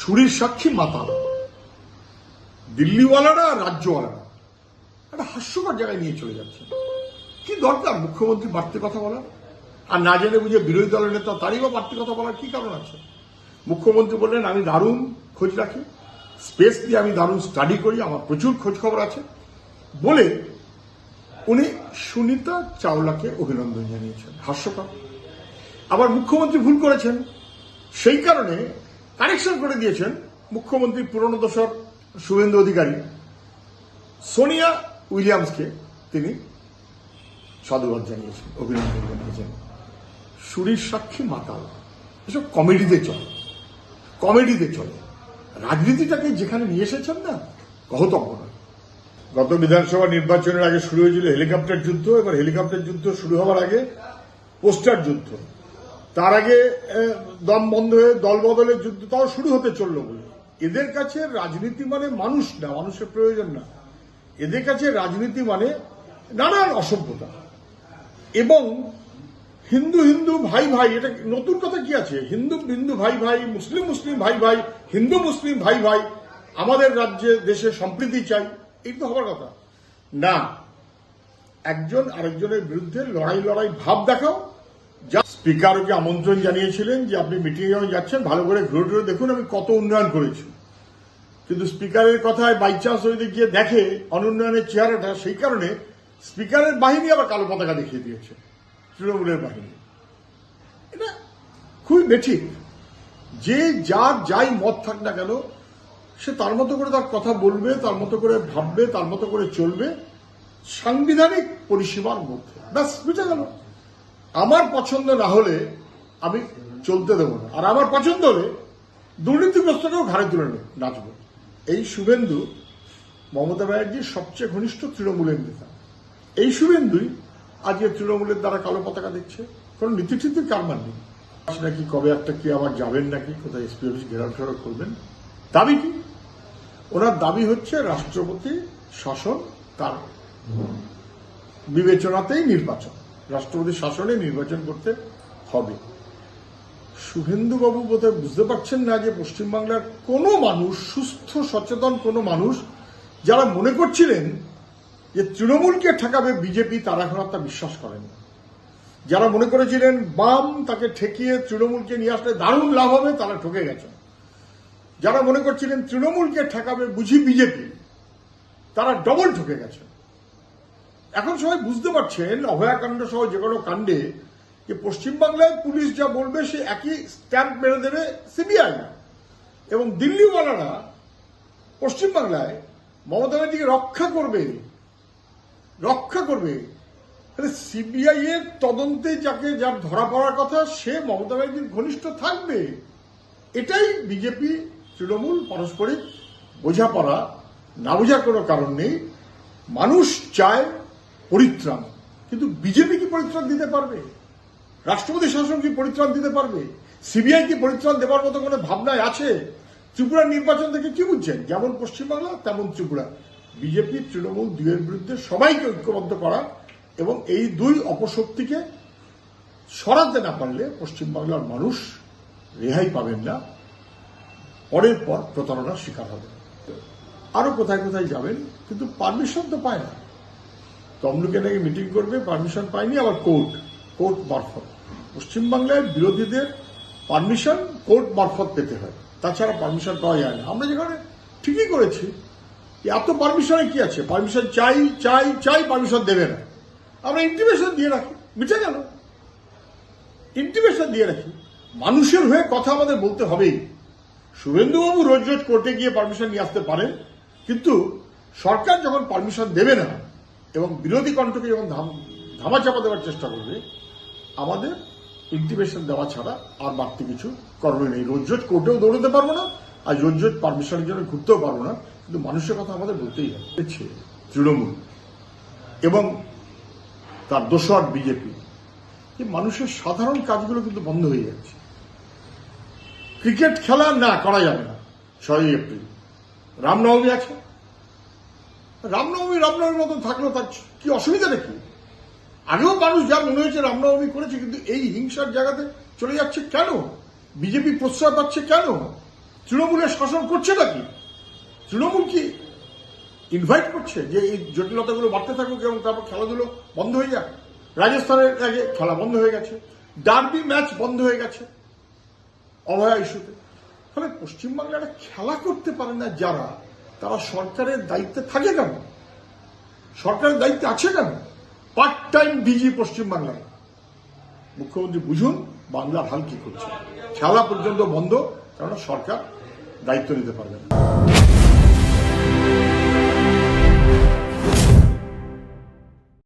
সুরির সাক্ষী মাতাল। দিল্লিওয়ালারা রাজ্যওয়ালারা। একটা হাস্যকর জায়গায় নিয়ে চলে যাচ্ছে। কি দরকার মুখ্যমন্ত্রী বাড়তি কথা বলার? আর না জেনে বুঝে বিরোধী দলের নেতা তারই বা বাড়তি কথা বলার কি কারণ আছে? মুখ্যমন্ত্রী বললেন, আমি দারুণ খোঁজ রাখি। স্পেস দিয়ে আমি দারুণ স্টাডি করি। আমার প্রচুর খোঁজ খবর আছে। বলে উনি সুনিতা চাওলাকে অভিনন্দন জানিয়েছেন। হাস্যকর। আবার মুখ্যমন্ত্রী ভুল করেছেন। সেই কারণে কারেকশন করে দিয়েছেন মুখ্যমন্ত্রী পুরনো দশর শুভেন্দু অধিকারী। সোনিয়া উইলিয়ামসকে তিনি সাধুবাদ জানিয়েছেন, অভিনন্দন জানিয়েছেন। সুরির সাক্ষী মাতাল। এসব কমেডিতে চলে। কমেডিতে চলে। রাজনীতিটাকে যেখানে নিয়ে এসেছেন না কহতব্য নয়। গত বিধানসভা নির্বাচনের আগে শুরু হয়েছিল হেলিকপ্টার যুদ্ধ, এবার হেলিকপ্টার যুদ্ধ শুরু হওয়ার আগে পোস্টার যুদ্ধ। তার আগে দম বন্ধ হয়ে দল বদলের যুদ্ধ তাও শুরু হতে চলল বলে। এদের কাছে রাজনীতি মানে মানুষ না, মানুষের প্রয়োজন না। এদের কাছে রাজনীতি মানে নানান অসভ্যতা। এবং হিন্দু হিন্দু ভাই ভাই, এটা নতুন কথা কি আছে? হিন্দু হিন্দু ভাই ভাই, মুসলিম মুসলিম ভাই ভাই, হিন্দু মুসলিম ভাই ভাই, আমাদের রাজ্যে, দেশে সম্প্রীতি চাই, এই তো হবার কথা। না, একজন আরেকজনের বিরুদ্ধে লড়াই লড়াই ভাব দেখাও যা স্পিকারকে আমন্ত্রণ জানিয়েছিলেন যে আপনি মিটিংয়ে যখন যাচ্ছেন, ভালো করে ঘুরে ঘুরে দেখুন আমি কত উন্নয়ন করেছি। কিন্তু স্পিকারের কথায় বাই চান্স যদি গিয়ে দেখে অনুন্নয়নের চেহারাটা, সেই কারণে স্পিকারের বাহিনী আবার কালো পতাকা দেখিয়ে দিয়েছে, তৃণমূলের বাহিনী। এটা খুবই বেঠিক। যে যার যাই মত থাক না কেন, সে তার মতো করে তার কথা বলবে, তার মতো করে ভাববে, তার মতো করে চলবে, সাংবিধানিক পরিষেবার মধ্যে। ব্যাস বুঝে গেল। আমার পছন্দ না হলে আমি চলতে দেবো না। আর আমার পছন্দ হলে দুর্নীতিগ্রস্তকেও ঘাড়ে তুলে নেব, নাচবো। এই শুভেন্দু মমতা ব্যানার্জির সবচেয়ে ঘনিষ্ঠ তৃণমূলের নেতা। এই শুভেন্দুই আজকে তৃণমূলের দ্বারা কালো পতাকা দিচ্ছে কোন নীতি ঠিতি কারবার নেই? নাকি কবে একটা কি আবার যাবেন নাকি? কোথায় এসপি অফিস ঘেরাও ফেরাও করবেন? দাবি কি? ওনার দাবি হচ্ছে রাষ্ট্রপতি শাসন তার বিবেচনাতেই নির্বাচন। রাষ্ট্রপতি শাসনে নির্বাচন করতে হবে। শুভেন্দুবাবু বোধহয় বুঝতে পারছেন না যে পশ্চিমবাংলার কোনো মানুষ, সুস্থ, সচেতন কোনো মানুষ, যারা মনে করছিলেন যে তৃণমূলকে ঠেকাবে বিজেপি, তারা এখন তা বিশ্বাস করেন যারা মনে করেছিলেন বাম তাকে ঠেকিয়ে তৃণমূলকে নিয়ে আসলে দারুণ লাভ হবে, তারা ঠকে গেছেন। যারা মনে করছিলেন তৃণমূলকে ঠেকাবে বুঝি বিজেপি, তারা ডবল ঠকে গেছেন। এখন সবাই বুঝতে পারছেন, অভয়াকাণ্ড সহ যে কোনো কাণ্ডে, যে পশ্চিমবাংলায় পুলিশ যা বলবে সে একই স্ট্যাম্প মেরে দেবে সিবিআই এবং দিল্লিওয়ালারা পশ্চিমবাংলায় মমতা ব্যানার্জিকে রক্ষা করবে রক্ষা করবে। সিবিআই এর তদন্তে যাকে যার ধরা পড়ার কথা, সে মমতা ব্যানার্জির ঘনিষ্ঠ থাকবে। এটাই বিজেপি তৃণমূল, পারস্পরিক বোঝাপড়া, না বোঝার কোনো কারণ নেই। মানুষ চায় পরিত্রাণ। কিন্তু বিজেপি কি পরিত্রাণ দিতে পারবে? রাষ্ট্রপতি শাসন কি পরিত্রাণ দিতে পারবে? সিবিআই কি পরিত্রাণ দেওয়ার মতো কোনো ভাবনায় আছে? ত্রিপুরার নির্বাচন থেকে কি বুঝছেন? যেমন পশ্চিমবাংলা, তেমন ত্রিপুরা। বিজেপি, তৃণমূল দুয়ের বিরুদ্ধে সবাইকে ঐক্যবদ্ধ করা এবং এই দুই অপশক্তিকে সরাতে না পারলে পশ্চিমবাংলার মানুষ রেহাই পাবেন না। পরের পর প্রতারণার শিকার হবে। আরও কোথায় কোথায় যাবেন, কিন্তু পারমিশন তো পায় না। তমলুকে নাকি মিটিং করবে পারমিশন পায়নি, আবার কোর্ট কোর্ট মারফত। পশ্চিমবাংলায় বিরোধীদের পারমিশন কোর্ট মারফত পেতে হয়। তাছাড়া পারমিশন পাওয়া যায় না। আমরা যেখানে ঠিকই করেছি। এত পারমিশনে কি আছে? পারমিশন চাই চাই চাই পারমিশন দেবে না। আমরা ইন্টিমেশন দিয়ে রাখি। মিটে গেল? ইন্টিমেশন দিয়ে রাখি। মানুষের হয়ে কথা আমাদের বলতে হবেই। শুভেন্দুবাবু রোজ রোজ কোর্টে গিয়ে পারমিশন নিয়ে আসতে পারেন। কিন্তু সরকার যখন পারমিশন দেবে না এবং বিরোধী কণ্ঠকে যখন ধাম- ধামাচাপা দেওয়ার চেষ্টা করবে, আমাদের ইন্টিমেশন দেওয়া ছাড়া আর বাড়তি কিছু করণীয় নেই। রোজ কোর্টেও দৌড়তে পারব না, আর রোজ পারমিশনের জন্য ঘুরতেও পারব না, কিন্তু মানুষের কথা আমাদের বলতেই হবে। তৃণমূল এবং তার দোসর বিজেপি এই মানুষের সাধারণ কাজগুলো কিন্তু বন্ধ হয়ে যাচ্ছে। ক্রিকেট খেলা না করা যাবে না, ছয়ই এপ্রিল। রামনবমী আছে রামনবমী রামনবমীর মতন থাকল তার কি অসুবিধা নাকি? আগেও মানুষ যা মনে হয়েছে রামনবমী করেছে, কিন্তু এই হিংসার জায়গাতে চলে যাচ্ছে কেন? বিজেপি প্রশ্রয় পাচ্ছে কেন? তৃণমূলের শাসন করছে নাকি? তৃণমূল কি ইনভাইট করছে যে এই জটিলতাগুলো বাড়তে থাকুক এবং তারপর খেলাধুলো বন্ধ হয়ে যাক? রাজস্থানের আগে খেলা বন্ধ হয়ে গেছে ডার্বি ম্যাচ বন্ধ হয়ে গেছে অভয়া ইস্যুতে ফলে পশ্চিমবাংলার খেলা করতে পারে না যারা তারা সরকারের দায়িত্বে থাকে কেন? সরকারের দায়িত্বে আছে কেন? পার্ট টাইম ডিজি পশ্চিমবাংলায় মুখ্যমন্ত্রী, বুঝুন বাংলার হাল কি করছে। খেলা পর্যন্ত বন্ধ কারণ সরকার দায়িত্ব নিতে পারবে না।